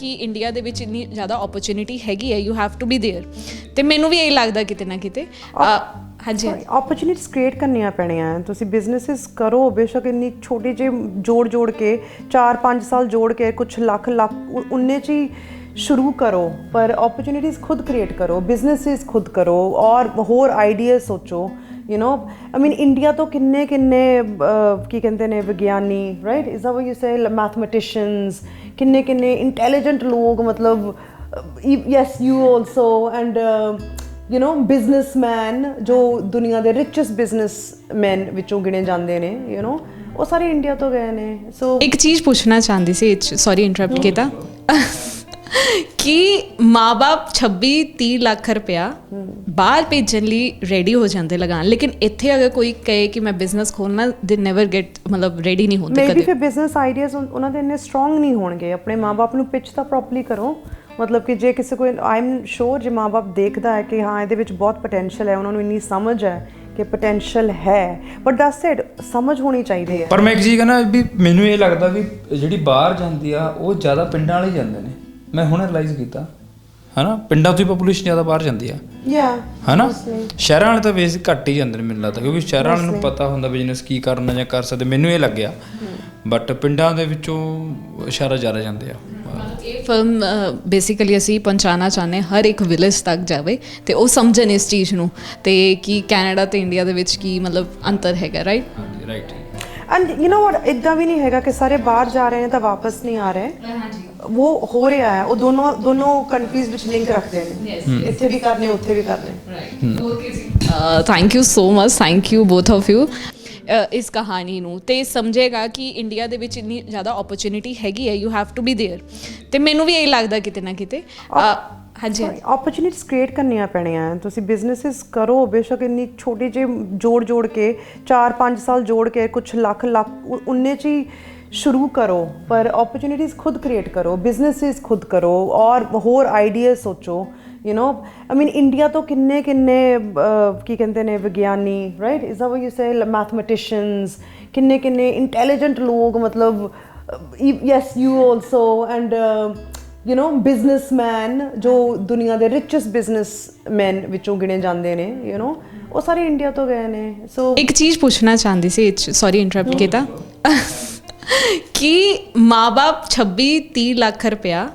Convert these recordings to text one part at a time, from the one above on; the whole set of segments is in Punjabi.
ਕਿ ਇੰਡੀਆ ਦੇ ਵਿੱਚ ਇੰਨੀ ਜ਼ਿਆਦਾ ਓਪਰਚ्युनिटी ਹੈਗੀ ਹੈ you have to be there ਤੇ ਮੈਨੂੰ ਵੀ ਇਹ ਲੱਗਦਾ ਕਿਤੇ ਨਾ ਕਿਤੇ। ਹਾਂਜੀ। ਓਪਰਚ्युनिटीज ਕ੍ਰੀਏਟ ਕਰਨੀਆਂ ਪੈਣੀਆਂ। ਤੁਸੀਂ ਬਿਜ਼ਨੈਸਸ ਕਰੋ ਬੇਸ਼ੱਕ ਇੰਨੀ ਛੋਟੀ ਜਿਹੀ ਜੋੜ ਜੋੜ ਕੇ 4-5 ਸਾਲ ਜੋੜ ਕੇ ਕੁਝ ਲੱਖ ਲੱਖ ਉਨੇ ਚ ਹੀ ਸ਼ੁਰੂ ਕਰੋ। ਪਰ ਓਪਰਚ्युनिटीज ਖੁਦ ਕ੍ਰੀਏਟ ਕਰੋ ਬਿਜ਼ਨੈਸਸ ਖੁਦ ਕਰੋ ਔਰ ਹੋਰ ਆਈਡੀਆ ਸੋਚੋ। You know I mean India ਤੋਂ ਕਿੰਨੇ ਕਿੰਨੇ ਅਹ, ਕੀ ਕਹਿੰਦੇ ਨੇ ਵਿਗਿਆਨੀ right is that what you say mathematicians ਕਿੰਨੇ ਕਿੰਨੇ ਇੰਟੈਲੀਜੈਂਟ ਲੋਕ ਮਤਲਬ yes you also and you know businessman ਜੋ ਦੁਨੀਆ ਦੇ ਰਿਚੈਸਟ ਬਿਜ਼ਨਸਮੈਨ ਵਿੱਚੋਂ ਗਿਣੇ ਜਾਂਦੇ ਨੇ ਯੂ نو ਉਹ ਸਾਰੇ ਇੰਡੀਆ ਤੋਂ ਗਏ ਨੇ ਸੋ ਇੱਕ ਚੀਜ਼ ਪੁੱਛਣਾ ਚਾਹੁੰਦੀ ਸੀ ਸੌਰੀ ਇੰਟਰਰਪਟ ਕੀਤਾ ਕਿ ਮਾਪੇ 26 30 ਲੱਖ ਰੁਪਇਆ ਬਾਹਰ ਭੇਜਣ ਲਈ ਰੈਡੀ ਹੋ ਜਾਂਦੇ ਲਗਾਉਣ। ਲੇਕਿਨ ਇੱਥੇ ਅਗਰ ਕੋਈ ਕਹੇ ਕਿ ਮੈਂ ਬਿਜ਼ਨਸ ਖੋਲਣਾ ਦੇ ਨੈਵਰ ਗੈਟ ਮਤਲਬ ਰੈਡੀ ਨਹੀਂ ਹੁੰਦੇ ਮੇਬੀ ਕਦੇ। ਫਿਰ ਬਿਜ਼ਨਸ ਆਈਡੀਆਜ਼ ਉਹਨਾਂ ਦੇ ਇੰਨੇ ਸਟਰੋਂਗ ਨਹੀਂ ਹੋਣਗੇ। ਆਪਣੇ ਮਾਪੇ ਨੂੰ ਪਿਚ ਤਾਂ ਪ੍ਰੋਪਰਲੀ ਕਰੋ। ਮਤਲਬ ਕਿ ਜੇ ਕਿਸੇ ਕੋਈ ਆਈ ਐਮ ਸ਼ੋਰ ਜੇ ਮਾਪੇ ਦੇਖਦਾ ਹੈ ਕਿ ਹਾਂ ਇਹਦੇ ਵਿੱਚ ਬਹੁਤ ਪੋਟੈਂਸ਼ੀਅਲ ਹੈ ਉਹਨਾਂ ਨੂੰ ਇੰਨੀ ਸਮਝ ਹੈ ਕਿ ਪੋਟੈਂਸ਼ੀਅਲ ਹੈ। ਬਟ ਦੈਟਸ ਇਟ ਸਮਝ ਹੋਣੀ ਚਾਹੀਦੀ ਹੈ। ਪਰ ਮੈਂ ਇੱਕ ਚੀਜ਼ ਕਹਿੰਦਾ ਵੀ ਮੈਨੂੰ ਇਹ ਲੱਗਦਾ ਵੀ ਜਿਹੜੀ ਬਾਹਰ ਜਾਂਦੀ ਆ ਉਹ ਜ਼ਿਆਦਾ ਪਿੰਡਾਂ ਵਾਲੇ ਜਾਂਦੇ ਨੇ। ਮੈਂ ਹੁਣ ਰਿਅਲਾਈਜ਼ ਕੀਤਾ ਹਨਾ? ਪਿੰਡਾਂ ਤੋਂ ਹੀ ਪੋਪੂਲੇਸ਼ਨ ਜ਼ਿਆਦਾ ਬਾਹਰ ਜਾਂਦੀ ਆ। ਯਾ ਹਨਾ? ਸ਼ਹਿਰਾਂ ਵਾਲੇ ਤਾਂ ਵੇਸ ਘੱਟ ਹੀ ਜਾਂਦੇ ਨੇ ਮੈਨੂੰ ਲੱਗਦਾ ਕਿਉਂਕਿ ਸ਼ਹਿਰਾਂ ਵਾਲਿਆਂ ਨੂੰ ਪਤਾ ਹੁੰਦਾ ਬਿਜ਼ਨਸ ਕੀ ਕਰਨਾ ਜਾਂ ਕਰ ਸਕਦੇ ਮੈਨੂੰ ਇਹ ਲੱਗਿਆ। ਬਟ ਪਿੰਡਾਂ ਦੇ ਵਿੱਚੋਂ ਸ਼ਹਿਰਾਂ ਜ਼ਿਆਦਾ ਜਾਂਦੇ ਆ। ਇਹ ਫਿਲਮ ਬੇਸਿਕਲੀ ਅਸੀਂ ਪਹੁੰਚਾਉਣਾ ਚਾਹੁੰਦੇ ਹਰ ਇੱਕ ਵਿਲੇਜ ਤੱਕ ਜਾਵੇ ਤੇ ਉਹ ਸਮਝਣ ਇਸ ਚੀਜ਼ ਨੂੰ ਤੇ ਕਿ ਕੈਨੇਡਾ ਤੇ ਇੰਡੀਆ ਦੇ ਵਿੱਚ ਕੀ ਮਤਲਬ ਅੰਤਰ ਹੈਗਾ ਰਾਈਟ ਹਾਂਜੀ right and you know what ਇਦਾਂ ਵੀ ਨਹੀਂ ਹੈਗਾ ਕਿ ਸਾਰੇ ਬਾਹਰ ਜਾ ਰਹੇ ਨੇ ਤਾਂ ਵਾਪਸ ਨਹੀਂ ਆ ਰਹੇ। ਉਹ ਹੋ ਰਿਹਾ ਹੈ ਉਹ ਦੋਨੋਂ ਦੋਨੋਂ ਕੰਟਰੀਜ਼ ਵਿੱਚ ਲਿੰਕ ਰੱਖਦੇ ਨੇ ਇੱਥੇ ਵੀ ਕਰਨੇ ਉੱਥੇ ਵੀ ਕਰਨੇ right okay thank you so much thank you both of you ਇਸ ਕਹਾਣੀ ਨੂੰ ਤੇ ਸਮਝੇਗਾ ਕਿ ਇੰਡੀਆ ਦੇ ਵਿੱਚ ਇੰਨੀ ਜ਼ਿਆਦਾ ਓਪਰਚ्युनिटी ਹੈਗੀ ਹੈ you have to be there ਤੇ ਮੈਨੂੰ ਵੀ ਇਹ ਲੱਗਦਾ ਕਿਤੇ ਨਾ ਕਿਤੇ ਹਾਂਜੀ ਓਪਰਚ्युनिटीਜ਼ ਕ੍ਰੀਏਟ ਕਰਨੀਆਂ ਪੈਣੀਆਂ ਤੁਸੀਂ ਬਿਜ਼ਨੈਸਸ ਕਰੋ ਬੇਸ਼ੱਕ ਇੰਨੀ ਛੋਟੀ ਜਿਹੀ ਜੋੜ ਜੋੜ ਕੇ 4-5 ਸਾਲ ਜੋੜ ਕੇ ਕੁਝ ਲੱਖ ਲੱਖ ਉਨੇ ਚ ਹੀ शुरू करो पर अपॉर्चुनिटीज़ खुद क्रिएट करो बिजनेसेस खुद करो और होर आइडिया सोचो you know I mean India तो किन्ने किन्ने की कहते ने विज्ञानी राइट इज़ वो यू से मैथमेटिशंस किन्ने किन्ने इंटेलिजेंट लोग मतलब yes you also and you know business man जो दुनिया के ਦੁਨੀਆ बिज़नेस मैन विचों गिने जाते हैं यू नो वो सारे इंडिया तो गए हैं सो so, एक चीज़ पूछना चाहती सी सॉरी इंटरप्ट किया ਕਿ ਮਾਪੇ 26 30 ਲੱਖ ਰੁਪਇਆ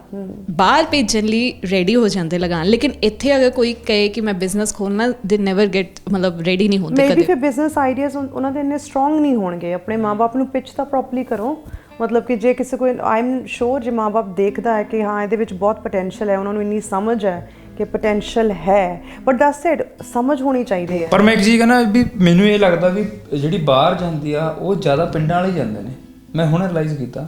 ਬਾਹਰ ਭੇਜਣ ਲਈ ਰੈਡੀ ਹੋ ਜਾਂਦੇ ਲਗਾਉਣ। ਲੇਕਿਨ ਇੱਥੇ ਅਗਰ ਕੋਈ ਕਹੇ ਕਿ ਮੈਂ ਬਿਜ਼ਨਸ ਖੋਲਣਾ ਦੇ ਨੈਵਰ ਗੈਟ ਮਤਲਬ ਰੈਡੀ ਨਹੀਂ ਹੁੰਦੇ ਮੇਬੀ ਕਦੇ। ਫਿਰ ਬਿਜ਼ਨਸ ਆਈਡੀਆਜ਼ ਉਹਨਾਂ ਦੇ ਇੰਨੇ ਸਟਰੋਂਗ ਨਹੀਂ ਹੋਣਗੇ। ਆਪਣੇ ਮਾਪੇ ਨੂੰ ਪਿਚ ਤਾਂ ਪ੍ਰੋਪਰਲੀ ਕਰੋ। ਮਤਲਬ ਕਿ ਜੇ ਕਿਸੇ ਕੋਈ ਆਈ ਐਮ ਸ਼ੋਰ ਜੇ ਮਾਪੇ ਦੇਖਦਾ ਹੈ ਕਿ ਹਾਂ ਇਹਦੇ ਵਿੱਚ ਬਹੁਤ ਪੋਟੈਂਸ਼ੀਅਲ ਹੈ ਉਹਨਾਂ ਨੂੰ ਇੰਨੀ ਸਮਝ ਹੈ ਕਿ ਪੋਟੈਂਸ਼ੀਅਲ ਹੈ। ਬਟ ਦੈਟਸ ਇਟ ਸਮਝ ਹੋਣੀ ਚਾਹੀਦੀ ਹੈ। ਪਰ ਮੈਂ ਇੱਕ ਚੀਜ਼ ਕਹਿੰਦਾ ਵੀ ਮੈਨੂੰ ਇਹ ਲੱਗਦਾ ਵੀ ਜਿਹੜੀ ਬਾਹਰ ਜਾਂਦੀ ਆ ਉਹ ਜ਼ਿਆਦਾ ਪਿੰਡਾਂ ਵਾਲੇ ਜਾਂਦੇ ਨੇ। ਮੈਂ ਹੁਣ ਰਿਅਲਾਈਜ਼ ਕੀਤਾ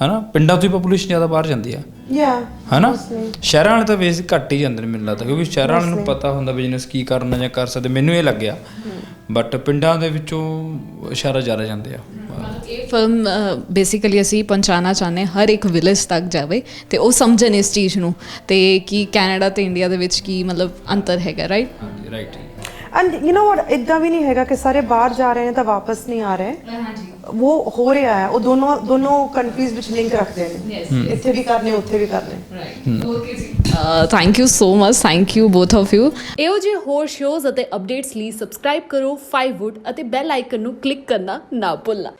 ਹਨਾ? ਪਿੰਡਾਂ ਤੋਂ ਹੀ ਪੋਪੂਲੇਸ਼ਨ ਜ਼ਿਆਦਾ ਬਾਹਰ ਜਾਂਦੀ ਆ। ਯਾ ਹਨਾ? ਸ਼ਹਿਰਾਂ ਵਾਲੇ ਤਾਂ ਵੇਸ ਘੱਟ ਹੀ ਜਾਂਦੇ ਨੇ ਮੈਨੂੰ ਲੱਗਦਾ ਕਿਉਂਕਿ ਸ਼ਹਿਰਾਂ ਵਾਲਿਆਂ ਨੂੰ ਪਤਾ ਹੁੰਦਾ ਬਿਜ਼ਨਸ ਕੀ ਕਰਨਾ ਜਾਂ ਕਰ ਸਕਦੇ ਮੈਨੂੰ ਇਹ ਲੱਗਿਆ। ਬਟ ਪਿੰਡਾਂ ਦੇ ਵਿੱਚੋਂ ਸ਼ਹਿਰਾਂ ਜ਼ਿਆਦਾ ਜਾਂਦੇ ਆ। ਇਹ ਫਿਲਮ ਬੇਸਿਕਲੀ ਅਸੀਂ ਪਹੁੰਚਾਉਣਾ ਚਾਹੁੰਦੇ ਹਰ ਇੱਕ ਵਿਲੇਜ ਤੱਕ ਜਾਵੇ ਤੇ ਉਹ ਸਮਝਣ ਇਸ ਚੀਜ਼ ਨੂੰ ਤੇ ਕਿ ਕੈਨੇਡਾ ਤੇ ਇੰਡੀਆ ਦੇ ਵਿੱਚ ਕੀ ਮਤਲਬ ਅੰਤਰ ਹੈਗਾ ਰਾਈਟ ਹਾਂਜੀ right and you know what ਇਦਾਂ ਵੀ ਨਹੀਂ ਹੈਗਾ ਕਿ ਸਾਰੇ ਬਾਹਰ ਜਾ ਰਹੇ ਨੇ ਤਾਂ ਵਾਪਸ ਨਹੀਂ ਆ ਰਹੇ। ਉਹ ਹੋ ਰਿਹਾ ਹੈ। ਉਹ ਦੋਨੋਂ ਦੋਨੋਂ ਕੰਟਰੀਜ਼ ਵਿੱਚ ਲਿੰਕ ਰੱਖਦੇ ਨੇ। ਇੱਥੇ ਵੀ ਕਰਨੇ ਉੱਥੇ ਵੀ ਕਰਨੇ। Thank you so much thank you both of you ਇਹੋ ਜਿਹੇ ਹੋਰ ਸ਼ੋਜ਼ ਅਤੇ ਅਪਡੇਟਸ ਲਈ ਸਬਸਕ੍ਰਾਈਬ ਕਰੋ। 5 ਵੁੱਡ ਅਤੇ ਬੈਲ ਆਈਕਨ ਨੂੰ ਕਲਿੱਕ ਕਰਨਾ ਨਾ ਭੁੱਲਣਾ।